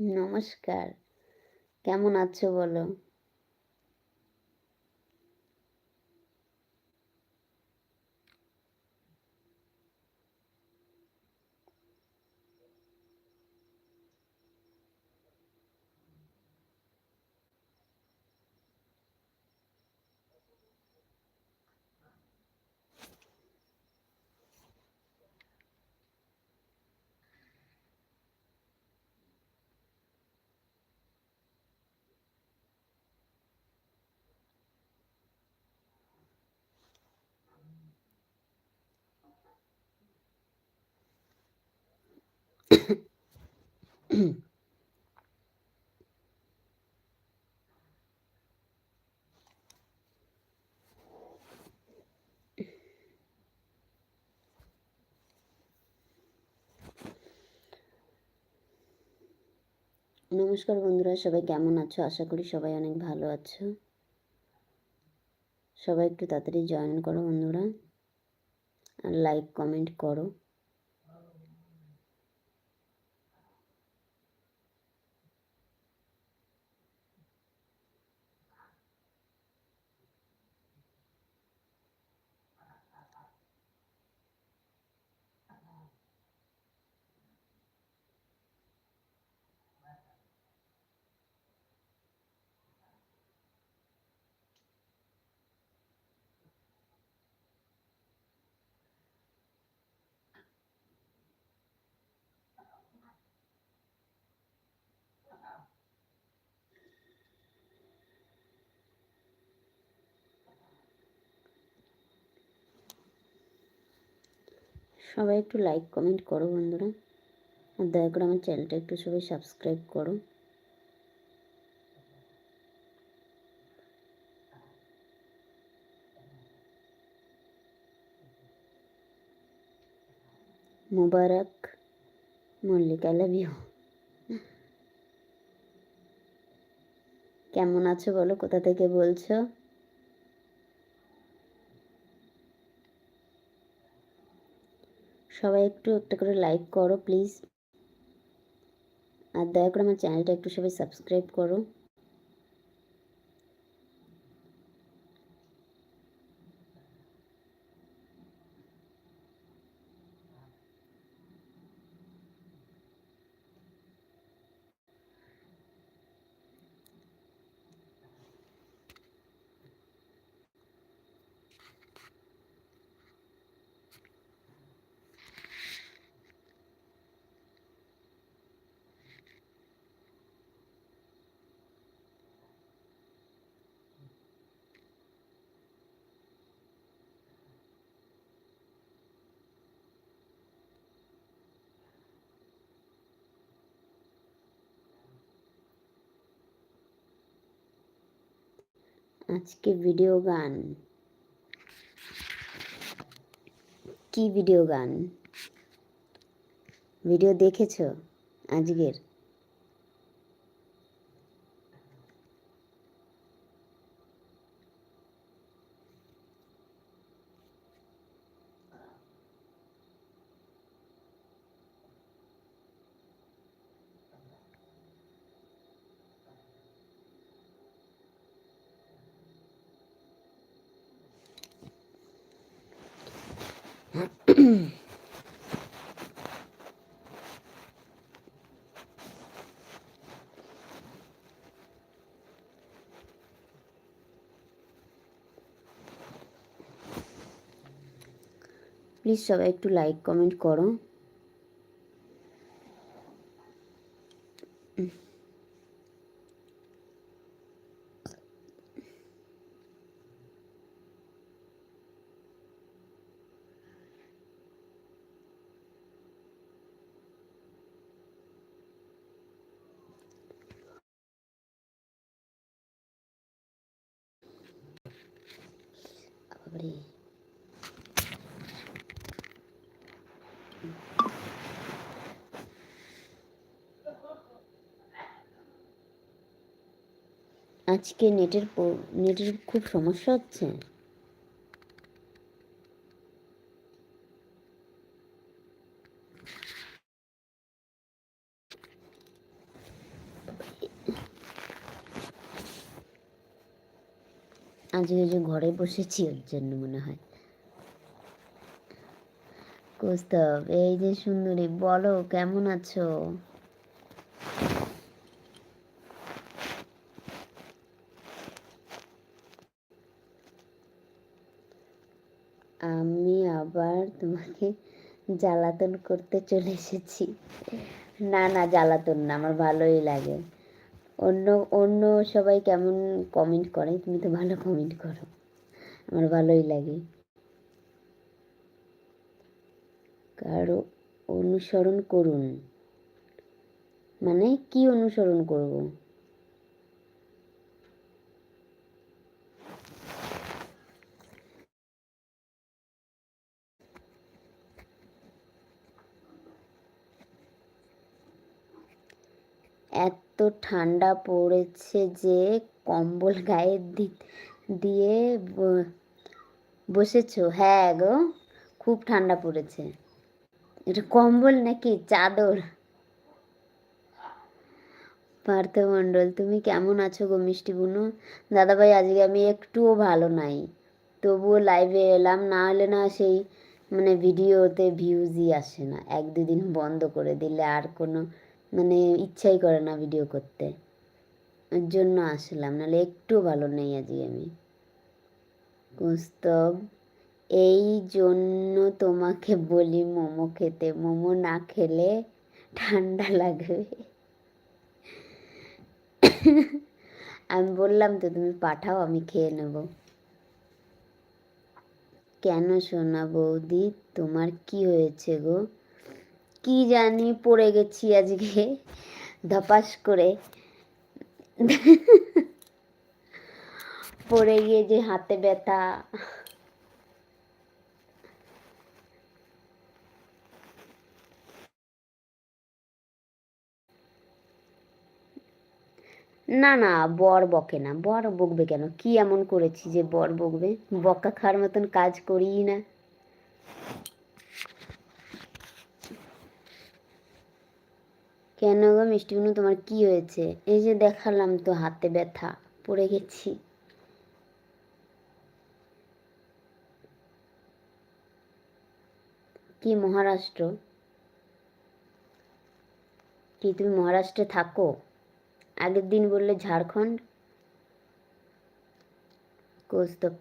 নমস্কার। কেমন আছো বলো? নমস্কার বন্ধুরা, সবাই কেমন আছো? আশা করি সবাই অনেক ভালো আছো। সবাই একটু তাড়াতাড়ি জয়েন করো বন্ধুরা। আর লাইক কমেন্ট করো। সবাই একটু লাইক কমেন্ট করো বন্ধুরা। আর দয়া করে আমার চ্যানেলটা একটু সবাই সাবস্ক্রাইব করো। মুবারক। মল্লিকা লাভ ইউ কেমন আছো বলো? কোথা থেকে বলছো? সবাই একটু একটা করে লাইক করো প্লিজ আর দয়া করে আমার চ্যানেলটা একটু সবাই সাবস্ক্রাইব করো। আজকে ভিডিও গান। কি ভিডিও গান? ভিডিও দেখেছ আজকের? প্লিজ সবাই একটু লাইক কমেন্ট করো। আজকে নেটের নেটের খুব সমস্যা হচ্ছে। আজকে যে ঘরে বসেছি, ওর জন্য মনে হয়। কৌস্তব এই যে সুন্দরী, বলো, কেমন আছো? তোমাকে জ্বালাতন করতে চলে এসেছি। না না, জ্বালাতন না, আমার ভালোই লাগে। অন্য অন্য সবাই কেমন কমেন্ট করে, তুমি তো ভালো কমেন্ট করো। আমার ভালোই লাগে। কারও অনুসরণ করুন। মানে কি অনুসরণ করব এত ঠান্ডা পড়েছে যে কম্বল গায়ে দিয়ে বসেছো? হ্যাঁ গো, খুব ঠান্ডা পড়েছে। এটা কম্বল নাকি চাদর? পার্থ মণ্ডল তুমি কেমন আছো গো মিষ্টি বুনু? দাদাভাই, আজকে আমি একটুও ভালো নাই। তবুও লাইভে এলাম, না হলে না সেই মানে ভিডিওতে ভিউজই আসে না। এক দুদিন বন্ধ করে দিলে আর কোনো মানে ইচ্ছাই করে না ভিডিও করতে। ওর জন্য আসলাম, নাহলে একটু ভালো নেই আজকে আমি। কুস্তব, এই জন্য তোমাকে বলি মোমো খেতে। মোমো না খেলে ঠান্ডা লাগবে। আমি বললাম তো, তুমি পাঠাও, আমি খেয়ে নেব। কেন সোনা বৌদি, তোমার কি হয়েছে গো? কি জানি পড়ে গেছি আজকে। ধপাস করে। পড়ে গিয়ে যে হাতে ব্যথা। না না, বর বকে না। বর বকবে কেন? কি এমন করেছি যে বর বকবে? বকা খাওয়ার মতন কাজ করিই না। কেন গো মিষ্টিগুলো তোমার কি হয়েছে? এই যে দেখালাম তো, হাতে ব্যথা, পড়ে গেছি। কি মহারাষ্ট্র? কি তুমি মহারাষ্ট্রে থাকো? আগের দিন বললে ঝাড়খণ্ড?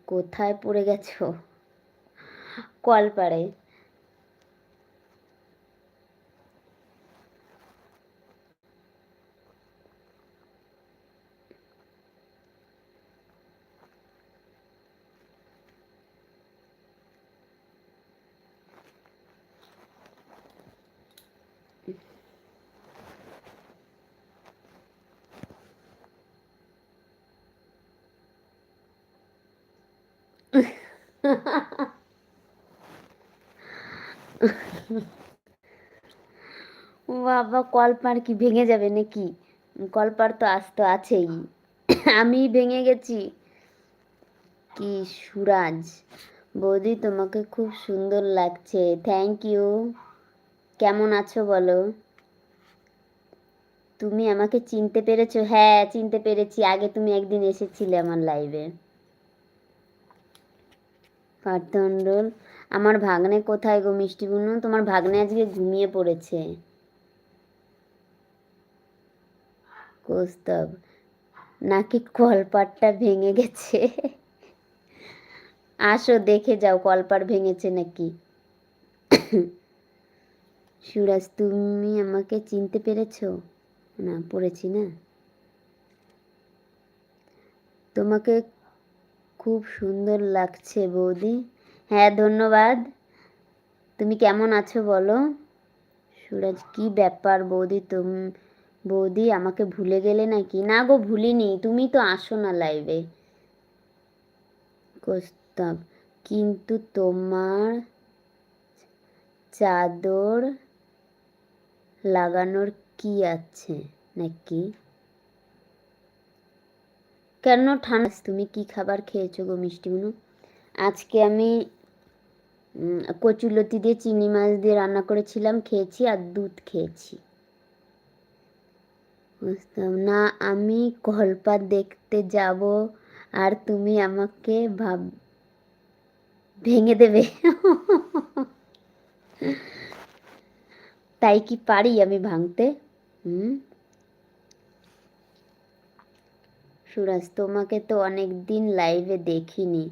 কোথায় পড়ে গেছো? কলপাড়ে বাবা, কলপার কি ভেঙে যাবে নাকি? কলপার তো আজ তো আছেই। আমি ভেঙে গেছি। কি সুরাজ। বৌদি, তোমাকে খুব সুন্দর লাগছে। থ্যাংক ইউ কেমন আছো বলো? তুমি আমাকে চিনতে পেরেছ? হ্যাঁ চিনতে পেরেছি। আগে তুমি একদিন এসেছিলে আমার লাইভে পার্থমণ্ডল আমার ভাগ্নে কোথায় গো মিষ্টি বুনু? তোমার ভাগ্নে আজকে ঘুমিয়ে পড়েছে। কৌস্তব নাকি কলপাটটা ভেঙে গেছে? আসো দেখে যাও কলপার ভেঙেছে নাকি। সুরাজ, তুমি আমাকে চিনতে পেরেছ? না, পড়েছি না। তোমাকে খুব সুন্দর লাগছে বৌদি। হ্যাঁ ধন্যবাদ। তুমি কেমন আছো বলো? সুরাজ, কি ব্যাপার বৌদি? তুমি বৌদি, আমাকে ভুলে গেলে নাকি? না গো, ভুলিনি। তুমি তো আসো না লাইভে কোস্তব, কিন্তু তোমার চাদর লাগানোর কি আছে নাকি? কেন ঠান্ডা? তুমি কি খাবার খেয়েছো গো মিষ্টিগুলো আজকে আমি কচুলতি দিয়ে চিনি মাছ দিয়ে রান্না করেছিলাম, খেয়েছি আর দুধ খেয়েছি। বুঝতাম না, আমি কলপাত দেখতে যাব আর তুমি আমাকে ভাব, ভেঙে দেবে। তাই কি পারি আমি ভাঙতে? হুম? সুরাজ, তোমাকে তো অনেক দিন লাইভে দেখিনি।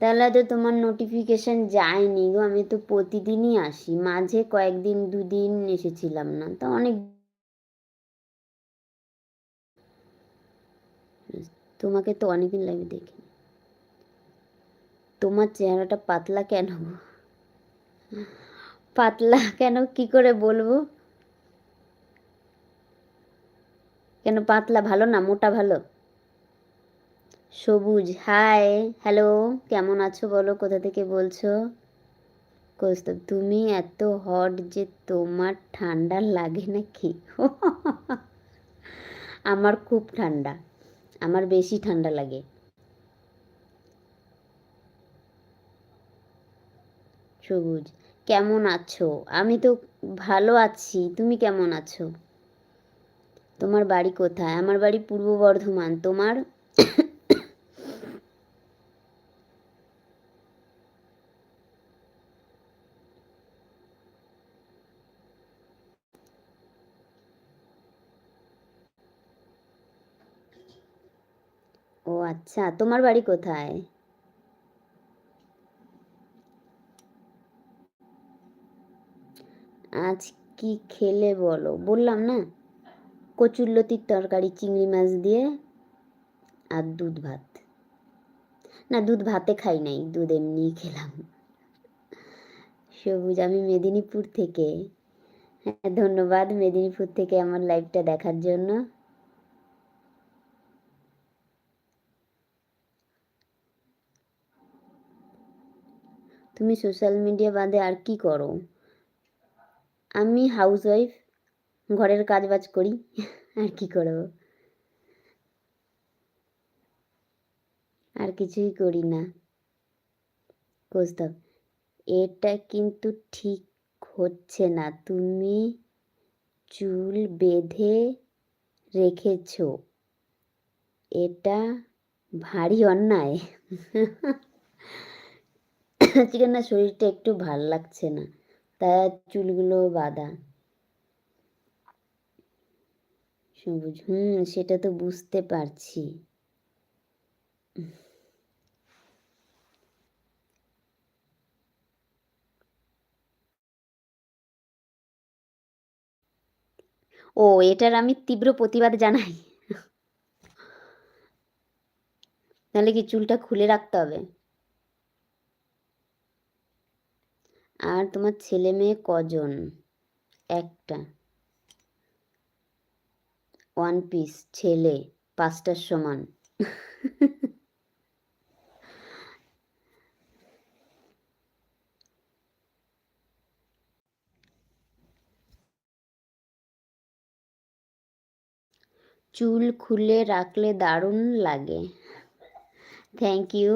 তাহলে তো তোমার নোটিফিকেশন যায়নি গো, আমি তো প্রতিদিনই আসি। মাঝে কয়েকদিন, দুদিন এসেছিলাম না। তো অনেক তোমাকে তো অনেকদিন লাইভে দেখি। তোমার চেহারাটা পাতলা কেন? পাতলা কেন? কি করে বলব? কেন পাতলা? ভালো না? মোটা ভালো? সবুজ। হাই হ্যালো কেমন আছো বলো? কোথা থেকে বলছো? কৌস্তব, তুমি এত হট যে তোমার ঠান্ডা লাগে নাকি? আমার খুব ঠান্ডা। আমার বেশি ঠান্ডা লাগে। সবুজ, কেমন আছো? আমি তো ভালো আছি, তুমি কেমন আছো? তোমার বাড়ি কোথায়? আমার বাড়ি পূর্ব বর্ধমান, তোমার ও আচ্ছা তোমার বাড়ি কোথায়? আজ কি খেলে বলো? বললাম না? কচুরলতির তরকারি, চিংড়ি মাছ দিয়ে আর দুধ ভাত। না, দুধ ভাতে খাই নাই, দুধ এমনি খেলাম। সবুজ, আমি মেদিনীপুর থেকে। হ্যাঁ ধন্যবাদ মেদিনীপুর থেকে আমার লাইভটা দেখার জন্য। তুমি সোশ্যাল মিডিয়া বাদে আর কি করো? আমি হাউস ওয়াইফ ঘরের কাজ বাজ করি, আর কি করব? আর কিছুই করি না। কোস্তাব, এটা কিন্তু ঠিক হচ্ছে না। তুমি চুল বেঁধে রেখেছ। এটা ভারী অন্যায়। আজকে না শরীরটা একটু ভালো লাগছে না। তাই চুলগুলো বাঁধা। সবুজ, হুম, সেটা তো বুঝতে পারছি। ও, এটার আমি তীব্র প্রতিবাদ জানাই। তাহলে কি চুলটা খুলে রাখতে হবে? আর তোমার ছেলে মেয়ে কজন? একটা। ওয়ান পিস ছেলে, পাঁচটার সমান। চুল খুলে রাখলে দারুণ লাগে। থ্যাংক ইউ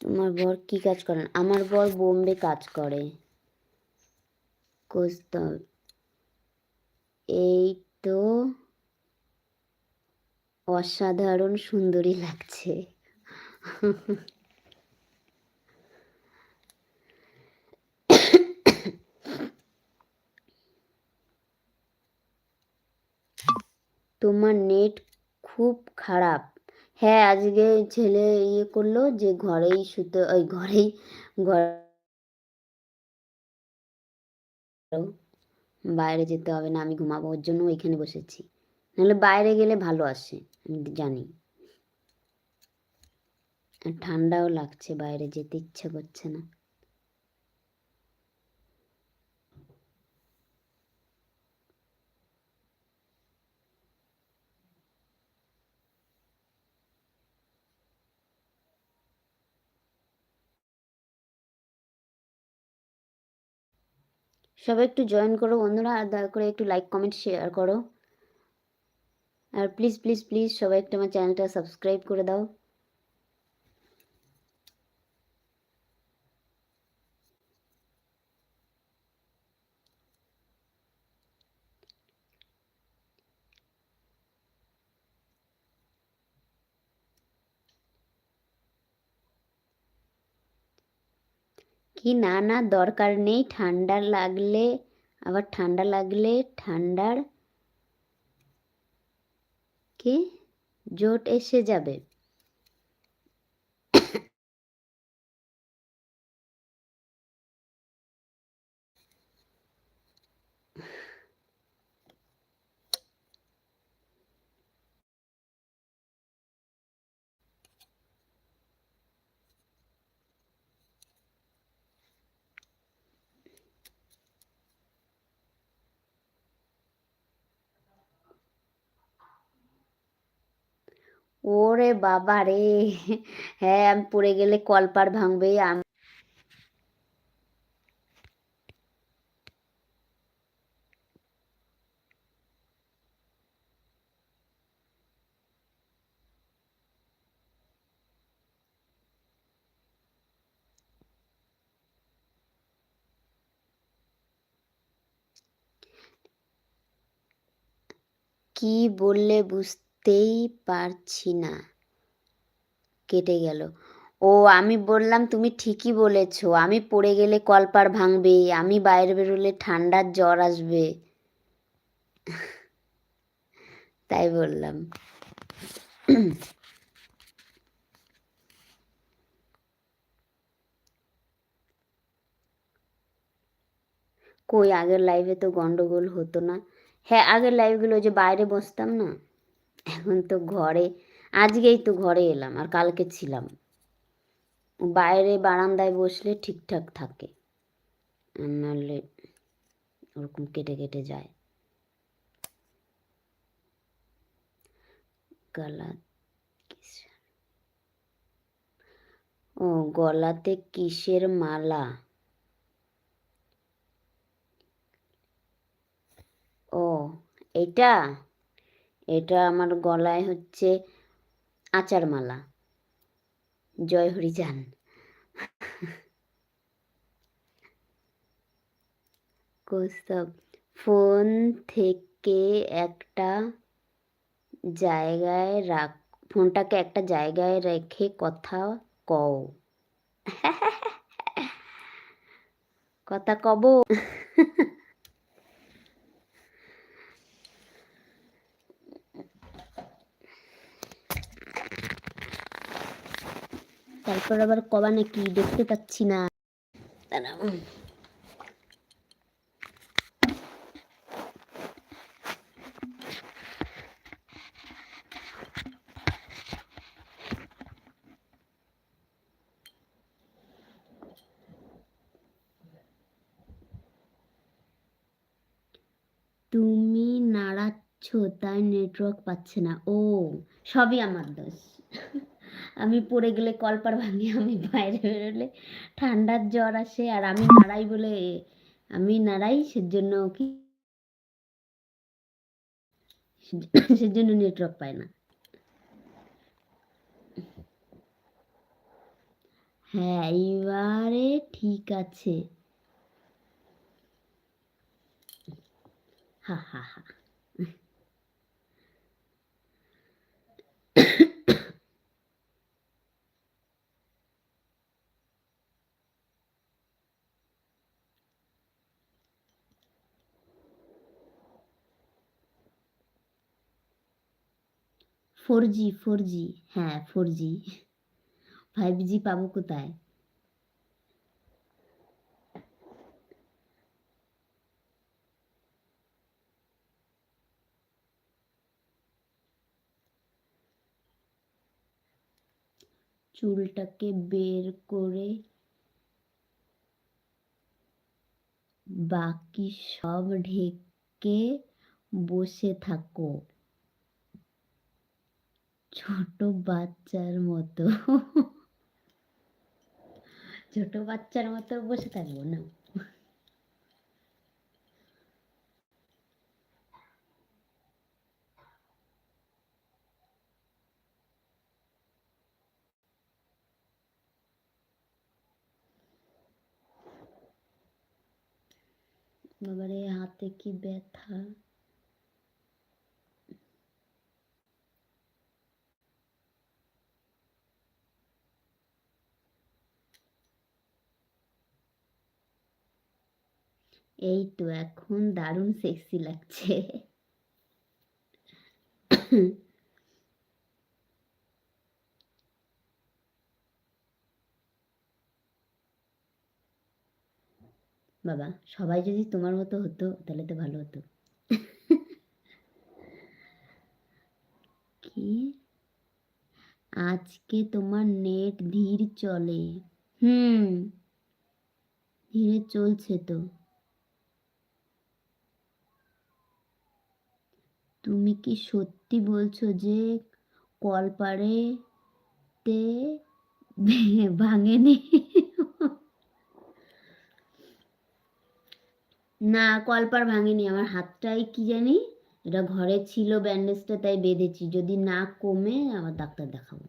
তোমার বর কি কাজ করেন আমার বর বোম্বে কাজ করে। কোস্তব এই তো অসাধারণ সুন্দরী লাগছে। তোমার নেট খুব খারাপ। হ্যাঁ আজকে ছেলে ইয়ে করল যে ঘরেই শুতে, ওই ঘরেই ঘর বাইরে যেতে হবে না, আমি ঘুমাবো, ওর জন্য ওইখানে বসেছি। নাহলে বাইরে গেলে ভালো আসে, আমি জানি। ঠান্ডাও লাগছে, বাইরে যেতে ইচ্ছা করছে না। সবাই একটু জয়েন করো বন্ধুরা, আর দয়া করে একটু লাইক কমেন্ট শেয়ার করো। আর প্লিজ প্লিজ প্লিজ সবাই একটু আমার চ্যানেলটা সাবস্ক্রাইব করে দাও। কি না না দরকার নেই, ঠান্ডা লাগলে, আবার ঠান্ডা লাগলে ঠান্ডার কি? জোট এসে যাবে। ওরে বাবা রে। হ্যাঁ আমি পড়ে গেলে কলপার ভাঙবে আম কি বললে বুঝতেই পারছি না। কেটে গেল। ও, আমি বললাম তুমি ঠিকই বলেছ। আমি পড়ে গেলে কলপার ভাঙবে আমি বাইরে বেরোলে ঠান্ডার জ্বর আসবে। তাই বললাম। কই, আগের লাইভে তো গন্ডগোল হতো না। হ্যাঁ আগের লাইভগুলো যে বাইরে বসতাম না? এখন তো ঘরে, আজকেই তো ঘরে এলাম আর কালকে ছিলাম। বাইরে বারান্দায় বসলে ঠিকঠাক থাকে নাহলে ওরকম কেটে কেটে যায়। গলা ও, গলাতে কিসের মালা? ও, এটা? এটা আমার গলায় হচ্ছে আচার মালা জয় হরিজান কৌস্তব, ফোন থেকে একটা জায়গায় রাখ, ফোনটাকে একটা জায়গায় রেখে কথা কও। কথা কব। তারপর আবার কবা নাকি দেখতে পাচ্ছি না। তুমি নাড়াচ্ছ, তাই নেটওয়ার্ক পাচ্ছে না। ও, সবই আমার দোষ। আমি পড়ে গেলে কলপার ভাঙি আমি বাইরে বেরোলে ঠান্ডার জ্বর আসে আর আমি নাড়াই বলে আমি নাড়াই সেজন্য কি সেজন্য নেটওয়ার্ক পায় না। হ্যাঁ এইবারে ঠিক আছে। হা হা হা। ফোর জি ফোর জি হ্যাঁ ফোর জি ফাইভ জি পাবো কোথায়? চুলটাকে বের করে বাকি সব ঢেকে বসে থাকো। ছোট বাচ্চার মতো। ছোট বাচ্চার মতো বসে থাকব না। বাবারে হাতে কি ব্যথা? এই তো এখন দারুণ সেক্সি লাগছে। বাবা, সবাই যদি তোমার মতো হতো, তাহলে তো ভালো হতো। কি? আজকে তোমার নেট ধীর চলে। হুম, ধীরে চলছে তো। তুমি কি সত্যি বলছো যে কলপাড়ে তে ভাঙেনি? না, কলপার ভাঙেনি। আমার হাতটাই কি জানি? এটা ঘরে ছিল ব্যান্ডেজটা, তাই বেঁধেছি। যদি না কমে, আবার ডাক্তার দেখাবো।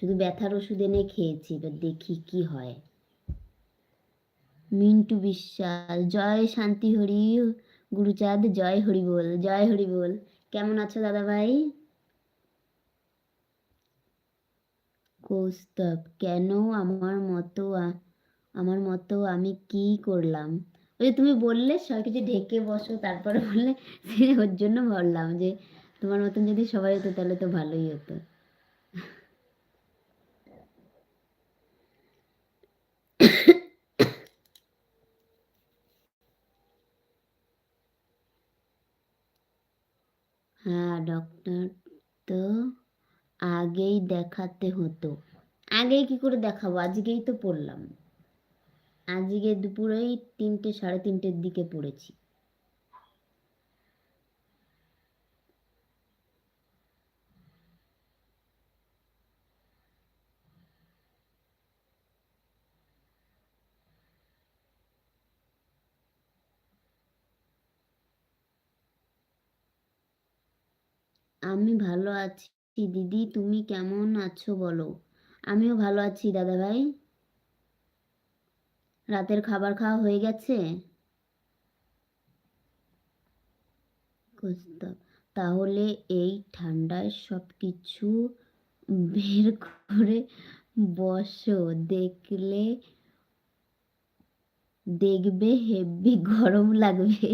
শুধু ব্যথার ওষুধ এনে খেয়েছি। এবার দেখি কি হয়। মিন্টু বিশ্বাস, জয় শান্তি হরি। গুরুচাঁদ, জয় হরি বল, জয় হরি বল। কেমন আছো দাদা ভাই কৌস্তব, কেন আমার মতো আমার মতো আমি কি করলাম? ওই তুমি বললে সব কিছু ঢেকে বসো, তারপরে বললে ওর জন্য বললাম যে, তোমার মতন যদি সবাই হতো, তাহলে তো ভালোই হতো। হ্যাঁ ডক্টর তো আগেই দেখাতে হতো। আগেই কি করে দেখাবো? আজকেই তো পড়লাম। আজকে দুপুরেই তিনটে, সাড়ে তিনটের দিকে পড়েছি। আমি ভালো আছি। দিদি, তুমি কেমন আছো বলো? আমিও ভালো আছি দাদা ভাই রাতের খাবার খাওয়া হয়ে গেছে? তাহলে এই ঠান্ডায় সব কিছু বের করে বসো। দেখলে দেখবে হেভি গরম লাগবে।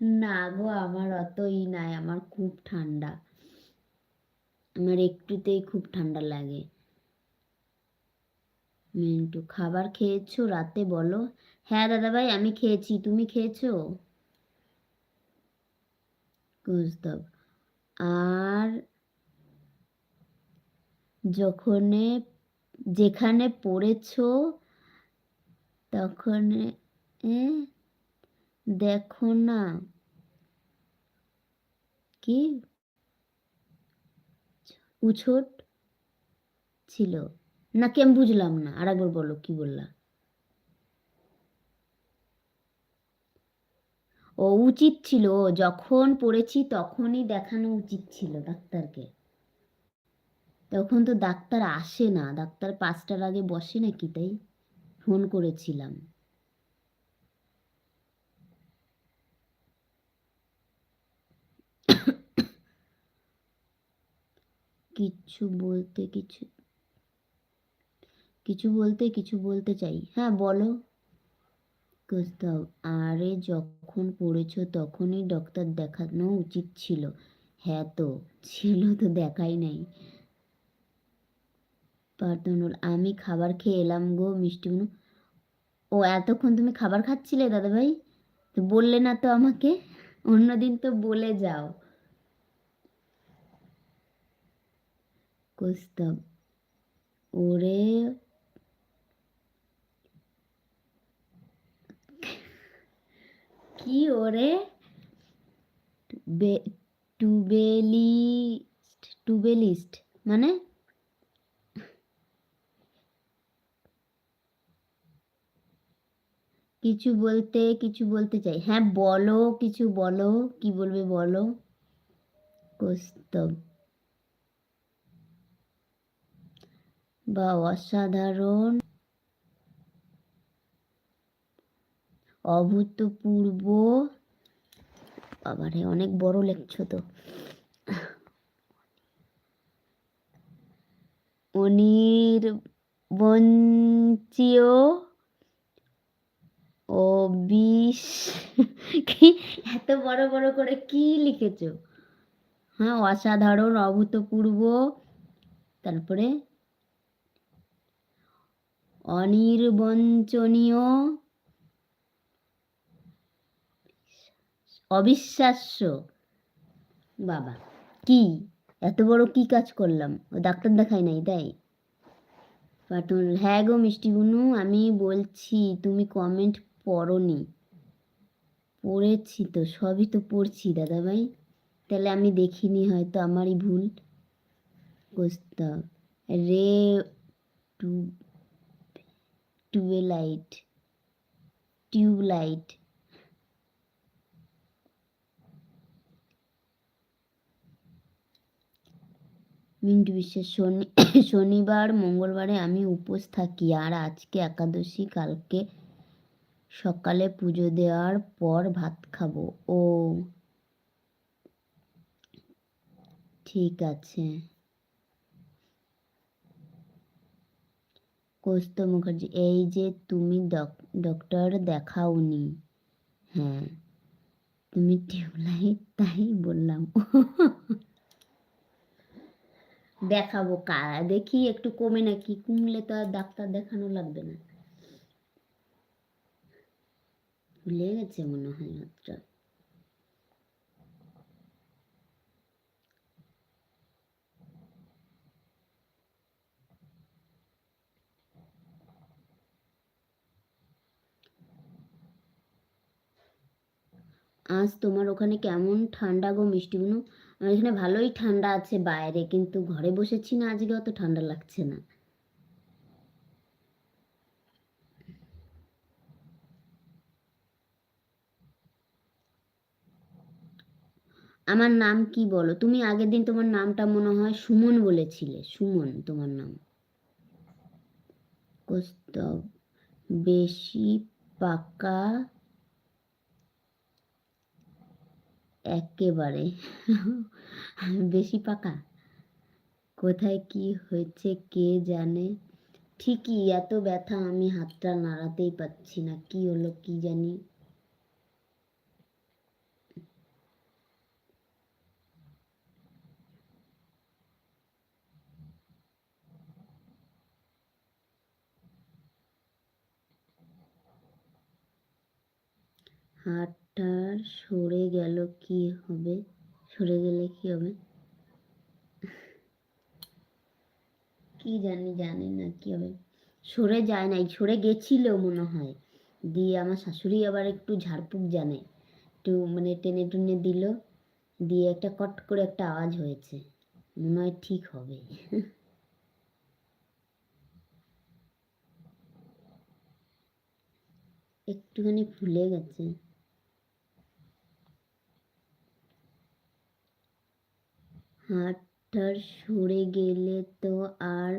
না গো, আমার অতই নাই, আমার খুব ঠান্ডা। আমার একটুতেই খুব ঠান্ডা লাগে। মিন্টু, খাবার খেয়েছো রাতে বলো? হ্যাঁ দাদা ভাই আমি খেয়েছি। তুমি খেয়েছো? কৌস্তব আর যখনে, যেখানে পড়েছো, তখন দেখো না। কি উছোট ছিল। না কি আমি বুঝলাম না? আরেকবার বলো, কি বললা? ও উচিত ছিল যখন পড়েছি তখনই দেখানো উচিত ছিল ডাক্তারকে। তখন তো ডাক্তার আসে না, ডাক্তার পাঁচটার আগে বসে নাকি তাই? ফোন করেছিলাম। কিছু বলতে কিছু কিছু বলতে কিছু বলতে চাই। হ্যাঁ বলো। কোস্তাও আরে যখন পড়েছো তখনই ডক্টর দেখানো উচিত ছিল। হ্যাঁ তো, ছিল তো, দেখাই নাই। পার্থনুল আমি খাবার খেয়ে এলাম গো, মিষ্টি বুনু ও, এতক্ষণ তুমি খাবার খাচ্ছিলে দাদা ভাই তো বললে না তো আমাকে? অন্যদিন তো বলে যাও। কোস্তব ওরে কি ওরে টুবেলিস্ট টুবেলিস্ট মানে কিছু বলতে কিছু বলতে চাই হ্যাঁ বলো কিছু বলো কি বলবে বলো কৌস্তব বা অসাধারণ, অভূতপূর্ব। বাবারে, অনেক বড় লেখছো তো। অনির বঞ্চিও অবিস কি? এত বড় বড় করে কি লিখেছো? হ্যাঁ অসাধারণ, অভূতপূর্ব। তারপরে অনির্বঞ্চনীয়, অবিশ্বাস্য। বাবা, কি? এত বড় কি কাজ করলাম? ও ডাক্তার দেখাই নাই, তাই? পাঠন হ্যাঁ গো মিষ্টি বুনু আমি বলছি, তুমি কমেন্ট পড়নি। পড়েছি তো, সবই তো পড়ছি, দাদাভাই। তাহলে আমি দেখিনি, হয়তো আমারই ভুল। কোস্তা রে টু টুয়েলাইট টিউবলাইট মিন্টু বিশ্বাস শনি শনিবার, মঙ্গলবারে আমি উপোস থাকি। আর আজকে একাদশী, কালকে সকালে পুজো দেওয়ার পর ভাত খাব। ও, ঠিক আছে। কৌস্ত মুখার্জি। এই যে তুমি ডক- ডক্টর দেখাওনি। হ্যাঁ তুমি টিউবলাইট, তাই বললাম। দেখাবো কা দেখি একটু কমে নাকি কমলে তো আর ডাক্তার দেখানো লাগবে না। ভুলে গেছে মনে হয় মাত্রা। আজ তোমার ওখানে কেমন ঠান্ডা গো মিষ্টি বুনু? আমার এখানে ভালোই ঠান্ডা আছে বাইরে, কিন্তু ঘরে বসেছি না, আজকে অত ঠান্ডা লাগছে না। আমার নাম কি বলো? তুমি আগের দিন তোমার নামটা মনে হয় সুমন বলেছিলে, সুমন তোমার নাম। বেশি পাকা একেবারে। বেশি পাকা? কোথায় কি হয়েছে কে জানে? ঠিকই, এত ব্যথা আমি হাতটা নাড়াতেই পাচ্ছি না। কি হলো কি জানি? হাতটা সরে গেল কি হবে? সরে গেলে কি হবে? কি জানি জানি না কি হবে। সরে যায় নাই, সরে গেছিল মনে হয়। দিয়ে আমার শাশুড়ি আবার একটু ঝাড়ফুঁক জানে। একটু মানে টেনে টুনে দিল। দিয়ে একটা কট করে একটা আওয়াজ হয়েছে। মনে হয় ঠিক হবে। একটুখানি ফুলে গেছে। হাতটার সরে গেলে তো আর